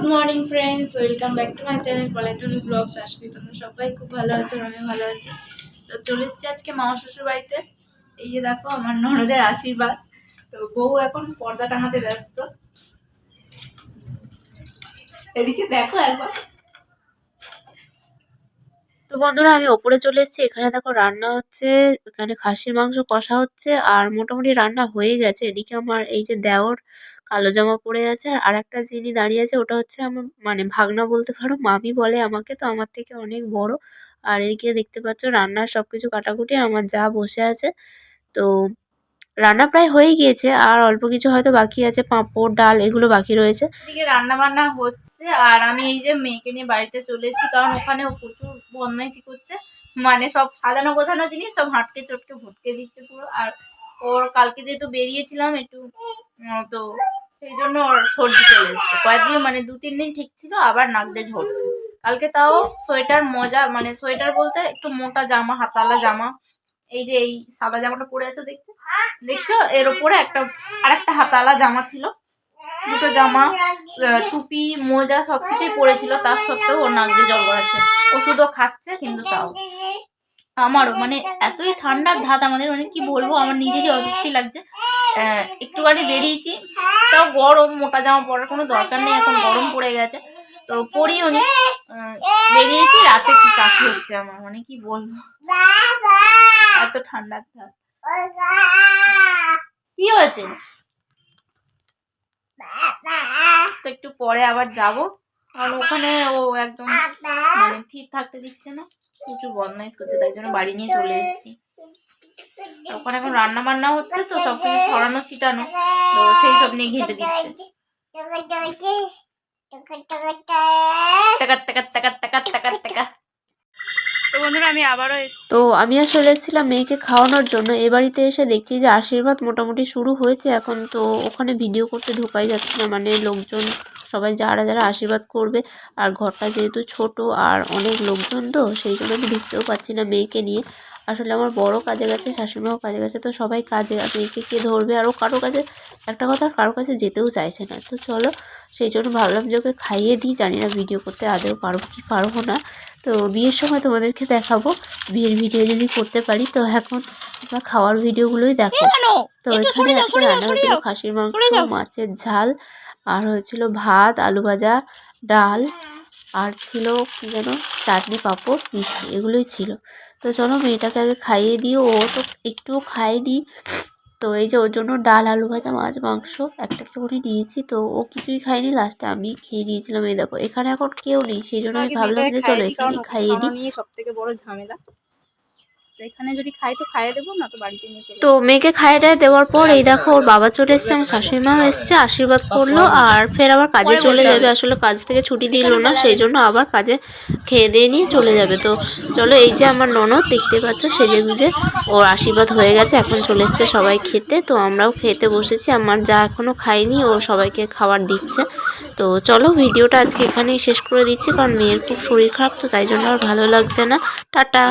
Friends welcome back to my channel Polaitoni blogs আসবি তোমরা সবাই খুব ভালো আছো আমি ভালো আছি। তো চলে এসেছি আজকে মামা শ্বশুর বাড়িতে। এই যে দেখো, আমার ননদের আশীর্বাদ। তো বউ এখন পর্দা টাঙাতে ব্যস্ত। এদিকে দেখো একবার। তো বন্ধুরা, আমি ওপরে চলে এসেছি। এখানে দেখো রান্না হচ্ছে, এখানে খাসির মাংস কষা হচ্ছে, আর মোটামুটি রান্না হয়ে গেছে। এদিকে আমার এই যে দেওর কালো জামা পরে আছে আর একটা যিনি দাঁড়িয়ে আছে ওটা হচ্ছে আমার মানে ভাগনা বলতে পারো, মামি বলে আমাকে। তো আমার থেকে অনেক বড়। আর এদিকে দেখতে পাচ্ছ রান্নার সবকিছু কাটাকুটি, আমার যা বসে আছে। তো রান্না প্রায় হয়ে গিয়েছে, আর অল্প কিছু হয়তো বাকি আছে, পাঁপড়, ডাল এগুলো বাকি রয়েছে। এদিকে রান্না বান্না হচ্ছে, আর আমি এই যে মেয়েকে নিয়ে বাড়িতে চলে এসেছি, কারণ ওখানে প্রচুর বদমাইশি করছে। মানে সব সাজানো গোছানো জিনিস, সব হাঁটকে চটকে ভটকে দিচ্ছে পুরো। আর ওর কালকে যেহেতু বেরিয়েছিলাম একটু তো সেই জন্য ওর সর্দি চলে এসছে। কয়েকদিন মানে দু, তিন দিন ঠিক ছিল, আবার নাক দিয়ে ঝরছে কালকে তাও সোয়েটার মজা মানে সোয়েটার বলতে একটু মোটা জামা, হাতালা জামা, এই যে এই সাদা জামাটা পরে আছো দেখছ দেখছ? এর ওপরে একটা আর একটা হাতালা জামা ছিল। দুটো জামা টুপি, মোজা সবকিছুই পরেছিল, তার সত্ত্বেও ওর নাক দিয়ে জল গড়াচ্ছে। ওষুধও খাচ্ছে, কিন্তু তাও। আমারও মানে এতই ঠান্ডার ধাত আমাদের মানে কি বলব, আমার নিজেরই অস্বস্তি লাগছে। একটুখানি বেরিয়েছি। তাও গরম, মোটা জামা পরার কোনো দরকার নেই, এখন গরম পড়ে গেছে। তো পরিও নি। বেরিয়েছি, রাতে কি কাশি হচ্ছে আমার? মানে কি বলব? এত ঠান্ডার ধাত কি হয়েছে? তো একটু পরে আবার যাব। কারণ ওখানে ও একদম মানে ঠিক থাকতে দিচ্ছে না। প্রচুর বদমাইশ করছে, তাই জন্য বাড়ি নিয়ে চলে এসেছি। আর ওখানে এখন রান্না বান্না হচ্ছে তো সব কিছু ছড়ানো ছিটানো। তো সেই সব নিয়ে ঘেঁটে দিচ্ছে। তো আমি আসলে এসেছিলাম মেয়েকে খাওয়ানোর জন্য। এ বাড়িতে এসে দেখছি যে আশীর্বাদ মোটামুটি শুরু হয়েছে এখন। তো ওখানে ভিডিও করতে ঢোকাই যাচ্ছে না মানে লোকজন সবাই যারা যারা আশীর্বাদ করবে। আর ঘরটা যেহেতু ছোট আর অনেক লোকজন তো সেই জন্য আমি ঢুকতেও পারছি না মেয়েকে নিয়ে। আসলে আমার বড় কাজে গেছে শাশুড়িমাও কাজে গেছে তো সবাই কাজে মেয়েকে কে ধরবে? আরও কারও কাছে একটা কথা কারও কাছে যেতেও চাইছে না। তো চলো সেই জন্য ভাবলাম যে ওকে খাইয়ে দিই জানি না ভিডিও করতে আদৌ পারব কি পারব না। তো বিয়ের সময় তোমাদেরকে দেখাবো বিয়ের ভিডিও যদি করতে পারি তো এখন তোমরা খাওয়ার ভিডিওগুলোই দেখো। তো এখানে আজকে রান্না হয়েছিল খাসির মাংস মাছের ঝাল আর হয়েছিল ভাত আলু ভাজা ডাল আর ছিল কী যেন? চাটনি পাঁপড় মিষ্টি এগুলোই ছিল। তো চলো মেয়েটাকে আগে খাইয়ে দিও ও তো একটুও খায়নি। তো এই যে ওর জন্য ডাল আলু ভাজা মাছ মাংস একটা একটা করে নিয়েছি। তো ও কিছুই খায়নি। লাস্টে আমি খেয়ে নিয়েছিলাম। এই দেখো এখানে এখন কেউ নেই। সেই জন্য আমি ভাবলাম যে চলো এখানে খাইয়ে দিই। সব থেকে বড় ঝামেলা। তো এখানে যদি খাই তো খাইয়ে দেবো না তো বাড়িতে নিয়ে চলে তো মেয়েকে খাইয়ে টাইয়ে দেওয়ার পর এই দেখো ওর বাবা চলে এসছে আমার শাশুড়ি মাও এসছে আশীর্বাদ করল আর ফের আবার কাজে চলে যাবে। আসলে কাজ থেকে ছুটি দিল না সেই জন্য আবার কাজে খেয়ে দিয়ে নিয়ে চলে যাবে। তো চলো এই যে আমার ননদ দেখতে পাচ্ছ সেজে গুজে ওর আশীর্বাদ হয়ে গেছে এখন চলে এসছে সবাই খেতে। তো আমরাও খেতে বসেছি আমার যা এখনও খাইনি ও সবাইকে খাবার দিচ্ছে। তো চলো ভিডিওটা আজকে এখানেই শেষ করে দিচ্ছি কারণ মেয়ের খুব শরীর খারাপ তো তাই জন্য আর ভালো লাগছে না। টাটা।